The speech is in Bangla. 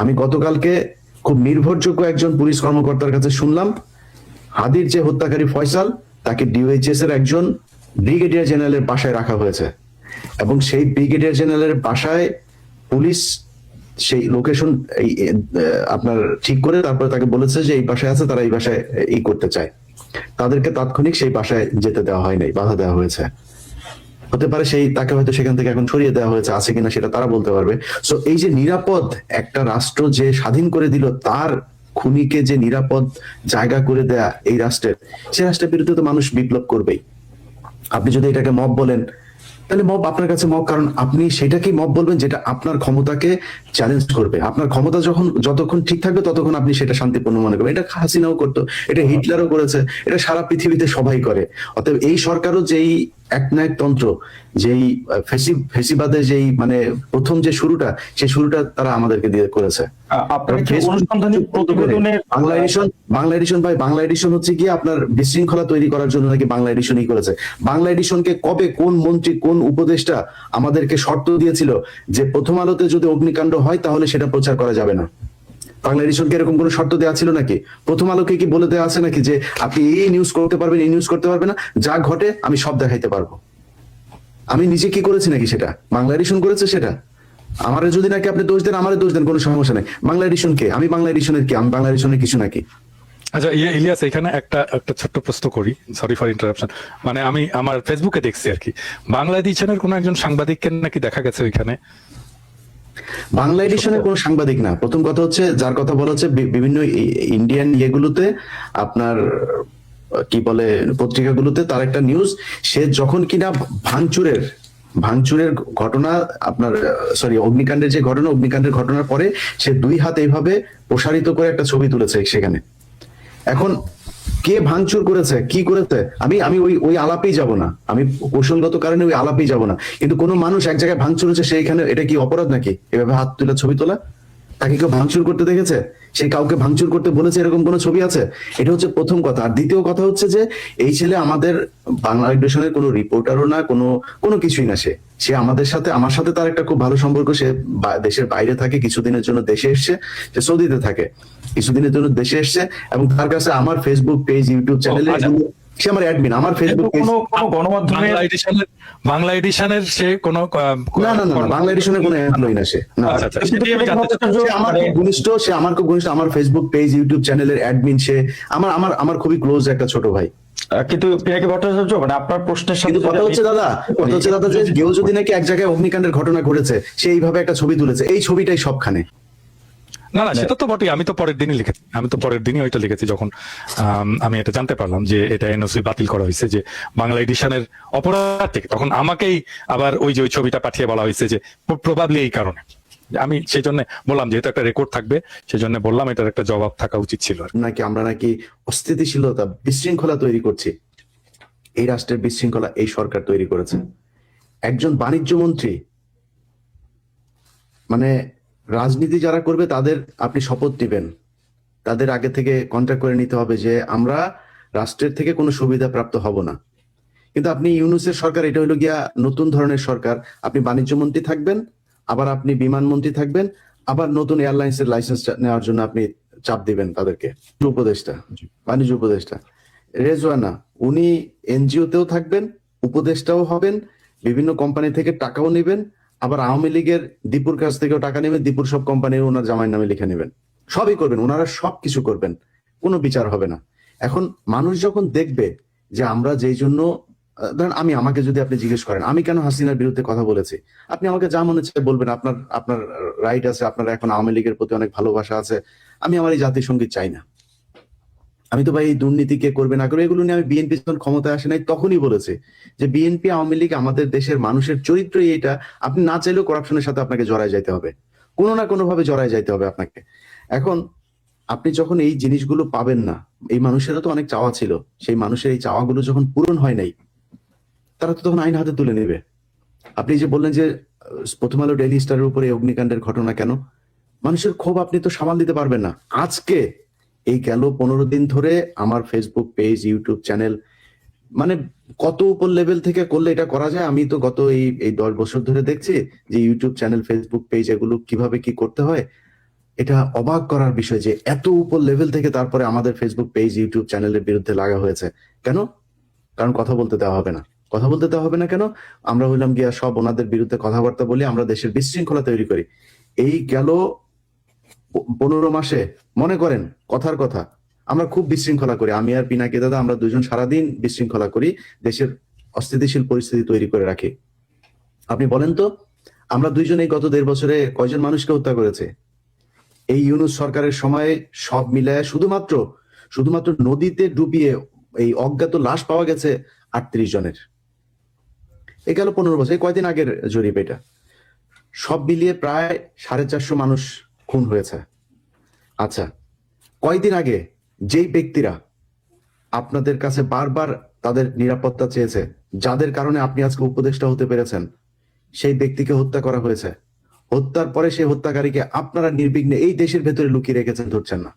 আমি গতকালকে খুব নির্ভরযোগ্য একজন পুলিশ কর্মকর্তার কাছে শুনলাম, হাদির যে হত্যাকারী ফয়সাল, তাকে ডিওএইচএস এর একজন ব্রিগেডিয়ার জেনারেলের বাসায় রাখা হয়েছে। এবং সেই ব্রিগেডিয়ার জেনারেলের বাসায় পুলিশ সেই লোকেশন, এই আপনার ঠিক করে তারপরে তাকে বলেছে যে এই বাসায় আছে, তারা এই বাসায় এই করতে চায়। তাদেরকে তাৎক্ষণিক সেই বাসায় যেতে দেওয়া হয় নাই বাধা দেওয়া হয়েছে। হতে পারে সেই তাকে হয়তো সেখান থেকে এখন ছড়িয়ে দেওয়া হয়েছে, আছে কিনা সেটা তারা বলতে পারবে। সো এই যে নিরাপদ একটা রাষ্ট্র যে স্বাধীন করে দিল, তার খুনিকে যে নিরাপদ জায়গা করে দেয়া এই রাষ্ট্রের সে রাষ্ট্রের বিরুদ্ধে তো মানুষ বিপ্লব করবেই। আপনি যদি এটাকে মব বলেন তাহলে মব আপনার কাছে মব কারণ আপনি সেটাকেই মব বলবেন যেটা আপনার ক্ষমতাকে চ্যালেঞ্জ করবে। আপনার ক্ষমতা যখন যতক্ষণ ঠিক থাকবে ততক্ষণ আপনি সেটা শান্তিপূর্ণ মনে করবেন। এটা হাসিনাও করতো এটা হিটলারও করেছে এটা সারা পৃথিবীতে সবাই করে। অতএব এই সরকারও যেই একনায়ক তন্ত্র যেই ফেসি ফেসিবাদের যেই মানে প্রথম যে শুরুটা সেই শুরুটা তারা আমাদেরকে দিয়ে করেছে। বাংলা এডিশন বাংলা এডিশন ভাই বাংলা এডিশন হচ্ছে কি আপনার বিশৃঙ্খলা তৈরি করার জন্য নাকি বাংলা এডিশনই করেছে। বাংলা এডিশনকে কবে কোন মন্ত্রী কোন উপদেষ্টা আমাদেরকে শর্ত দিয়েছিল যে প্রথম আলোতে যদি অগ্নিকাণ্ড হয়, তাহলে সেটা প্রচার করা যাবে না। বাংলা এডিশনকে এরকম কোনো শর্ত দেওয়া ছিল নাকি? প্রথম আলোকে কি বলে দেওয়া আছে নাকি যে আপনি এই নিউজ করতে পারবেন, এই নিউজ করতে পারবেন না? যা ঘটে, আমি সব দেখাইতে পারব। আমি নিজে কি করেছি নাকি সেটা? বাংলা এডিশন করেছে সেটা? আমার যদি নাকি আপনি দোষ দেন, আমার দোষ দেন, কোনো সমস্যা নেই। বাংলা এডিশন কে? আমি বাংলা এডিশনের কি? আমি বাংলা এডিশনের কিছু নাকি? আচ্ছা ইয়ে ইলিয়াস, এখানে একটা একটা ছোট্ট প্রশ্ন করি। সরি ফর ইন্টারাপশন মানে আমি আমার ফেসবুকে দেখছি আর কি। বাংলা এডিশনের কোন একজন সাংবাদিককে নাকি দেখা গেছে ওইখানে? বাংলা এডিশনের কোনো সাংবাদিক না। প্রথম কথা হচ্ছে, যার কথা বলা হচ্ছে বিভিন্ন ইন্ডিয়ান ইয়েগুলোতে, আপনার, কি বলে, পত্রিকাগুলোতে, তার একটা নিউজ সে যখন কিনা ভাঙচুরের ভাঙচুরের ঘটনা, আপনার সরি অগ্নিকাণ্ডের যে ঘটনা, অগ্নিকাণ্ডের ঘটনার পরে, সে দুই হাত এইভাবে প্রসারিত করে একটা ছবি তুলেছে সেখানে। এখন কে ভাঙচুর করেছে? কি করেছে? আমি আমি ওই ওই আলাপেই যাব না। আমি কৌশলগত কারণে ওই আলাপেই যাব না। কিন্তু কোনো মানুষ এক জায়গায় ভাঙচুর হচ্ছে সেইখানে এটা কি অপরাধ নাকি? এভাবে হাত তুলে ছবি তোলা? তাকে কেউ ভাঙচুর করতে দেখেছে? সে কাউকে ভাঙচুর করতে বলেছে এরকম কোনো ছবি আছে? এটা হচ্ছে প্রথম কথা। আর দ্বিতীয় কথা হচ্ছে যে এই ছেলে আমাদের বাংলা এডুকেশনের কোনো রিপোর্টারও না কোনো কোনো কিছুই না সে। সে আমাদের সাথে আমার সাথে তার একটা খুব ভালো সম্পর্ক। সে দেশের বাইরে থাকে কিছুদিনের জন্য দেশে এসছে সে সৌদিতে থাকে। কিছুদিনের জন্য দেশে এসছে এবং তার কাছে আমার ফেসবুক পেজ ইউটিউব চ্যানেলে। সে আমার অ্যাডমিন আমার ফেসবুক পেজ কোনো কোনো গণমাধ্যমে বাংলা এডিশনের বাংলা এডিশনের সে কোন না না না বাংলা এডিশনের কোনো এমপ্লয়ি না সে। না আচ্ছা আচ্ছা সেটাই আমি জানতে চাই। সে আমার খুব ঘনিষ্ঠ সে আমার খুব ঘনিষ্ঠ আমার ফেসবুক পেজ ইউটিউব চ্যানেলের অ্যাডমিন সে। আমার আমার আমার খুবই ক্লোজ একটা ছোট ভাই। কিন্তু পিনাকি ভট্টাচার্য মানে আপনার প্রশ্নের সাথে কথা হচ্ছে দাদা কথা হচ্ছে দাদা যে কেউ যদি নাকি এক জায়গায় অগ্নিকাণ্ডের ঘটনা ঘটেছে সে এইভাবে একটা ছবি তুলেছে। এই ছবিটাই সবখানে। না না সেটা তো বটেই। আমি তো পরের দিনই লিখেছি আমি তো পরের দিনই ওইটা লিখেছি যখন আমি এটা জানতে পারলাম যে এটা এনওসি বাতিল করা হয়েছে যে বাংলা এডিশনের অপরাধ থেকে। তখন আমাকেই আবার ওই যে ওই ছবিটা পাঠিয়ে বলা হয়েছে যে প্রবাবলি এই কারণে। আমি সেই জন্য বললাম যেহেতু একটা রেকর্ড থাকবে সেই জন্য বললাম এটার একটা জবাব থাকা উচিত ছিল আর নাকি আমরা নাকি অস্থিতিশীলতা বিশৃঙ্খলা তৈরি করছি? এই রাষ্ট্রের বিশৃঙ্খলা এই সরকার তৈরি করেছে। একজন বাণিজ্য মন্ত্রী মানে রাজনীতি যারা করবে তাদের আপনি শপথ দিবেন। তাদের আগে থেকে কন্ট্যাক্ট করে নিতে হবে যে আমরা রাষ্ট্রের থেকে কোনো সুবিধা প্রাপ্ত হব না। কিন্তু আপনি ইউনুসের সরকার এটা হলো গিয়া নতুন ধরনের সরকার। আপনি বাণিজ্য মন্ত্রী থাকবেন আবার আপনি বিমান মন্ত্রী থাকবেন আবার নতুন এয়ারলাইন্সের লাইসেন্স নেওয়ার জন্য আপনি চাপ দিবেন তাদেরকে। উপদেষ্টা। বাণিজ্য উপদেষ্টা। রেজওয়ানা উনি এনজিও তেও থাকবেন উপদেষ্টাও হবেন বিভিন্ন কোম্পানি থেকে টাকাও নেবেন আবার আওয়ামী লীগের দীপুর কাছ থেকেও টাকা নেবেন, দীপুর সব কোম্পানি ওনার জামাইয়ের নামে লিখে নেবেন। সবই করবেন, ওনারা সব কিছু করবেন, কোনো বিচার হবে না। এখন মানুষ যখন দেখবে যে আমরা যেই জন্য ধরেন আমি, আমাকে যদি আপনি জিজ্ঞেস করেন, আমি কেন হাসিনার বিরুদ্ধে কথা বলেছি? আপনি আমাকে যা মনে চায় বলবেন, আপনার আপনার রাইট আছে, আপনার এখন আওয়ামী লীগের প্রতি অনেক ভালোবাসা আছে, আমি আমার এই জাতীয় সংগীত চাই না। আমি তো ভাই এই দুর্নীতি কে করবে না করবে, এগুলো নিয়ে আমি বিএনপি যখন ক্ষমতায় আসে নাই তখনই বলেছে যে বিএনপি আওয়ামী লীগ আমাদের দেশের মানুষের চরিত্রই এটা আপনি না চাইলেও করাপশনের সাথে আপনাকে জড়ায় যাইতে হবে। কোনো না কোনো ভাবে জড়ায় যাইতে হবে আপনাকে। এখন আপনি যখন এই জিনিসগুলো পাবেন না, এই মানুষেরও তো অনেক চাওয়া ছিল, সেই মানুষের এই চাওয়াগুলো যখন পূরণ হয় নাই, তারা তো তখন আইন হাতে তুলে নেবে। আপনি যে বললেন যে, প্রথম আলো ডেইলি স্টারের উপরে অগ্নিকাণ্ডের ঘটনা কেন? মানুষের ক্ষোভ আপনি তো সামাল দিতে পারবেন না। আজকে এই গেল পনেরো দিন ধরে আমার ফেসবুক পেজ ইউটিউব চ্যানেল মানে কত উপর লেভেল থেকে করলে এটা করা যায়? আমি তো গত এই এই দশ বছর ধরে দেখছি যে ইউটিউব চ্যানেল ফেসবুক পেজ এগুলো কীভাবে কি করতে হয়? এটা অবাক করার বিষয় যে এত উপর লেভেল থেকে তারপরে আমাদের ফেসবুক পেজ ইউটিউব চ্যানেলের বিরুদ্ধে লাগা হয়েছে। কেন? কারণ কথা বলতে দেওয়া হবে না। কথা বলতে দেওয়া হবে না কেন? আমরা হইলাম গিয়া সব ওনাদের বিরুদ্ধে কথাবার্তা বলি, আমরা দেশের বিশৃঙ্খলা তৈরি করি। এই গেল পনেরো মাসে, মনে করেন, কথার কথা। আমরা খুব বিশৃঙ্খলা করি। আমি আর পিনাকি দাদা, আমরা দুজন সারাদিন বিশৃঙ্খলা করি, দেশের অস্থিতিশীল পরিস্থিতি তৈরি করে রাখি। আপনি বলেন তো, আমরা দুইজন এই গত দেড় বছরে কয়জন মানুষকে হত্যা করেছে? এই ইউনুস সরকারের সময়ে সব মিলায় শুধুমাত্র শুধুমাত্র নদীতে ডুবিয়ে এই অজ্ঞাত লাশ পাওয়া গেছে আটত্রিশ জনের। এ গেল পনেরো বছর এই কয়দিন আগের জরিপ এটা? সব মিলিয়ে প্রায় সাড়ে চারশো মানুষ খুন হয়েছে। আচ্ছা কয়দিন আগে যেই ব্যক্তিরা আপনাদের কাছে বারবার তাদের নিরাপত্তা চেয়েছে, যাদের কারণে আপনি আজকে উপদেষ্টা হতে পেরেছেন, সেই ব্যক্তিকে হত্যা করা হয়েছে। হত্যার পরে সেই হত্যাকারীকে আপনারা নির্বিঘ্নে এই দেশের ভেতরে লুকিয়ে রেখেছেন, ধরছেন না।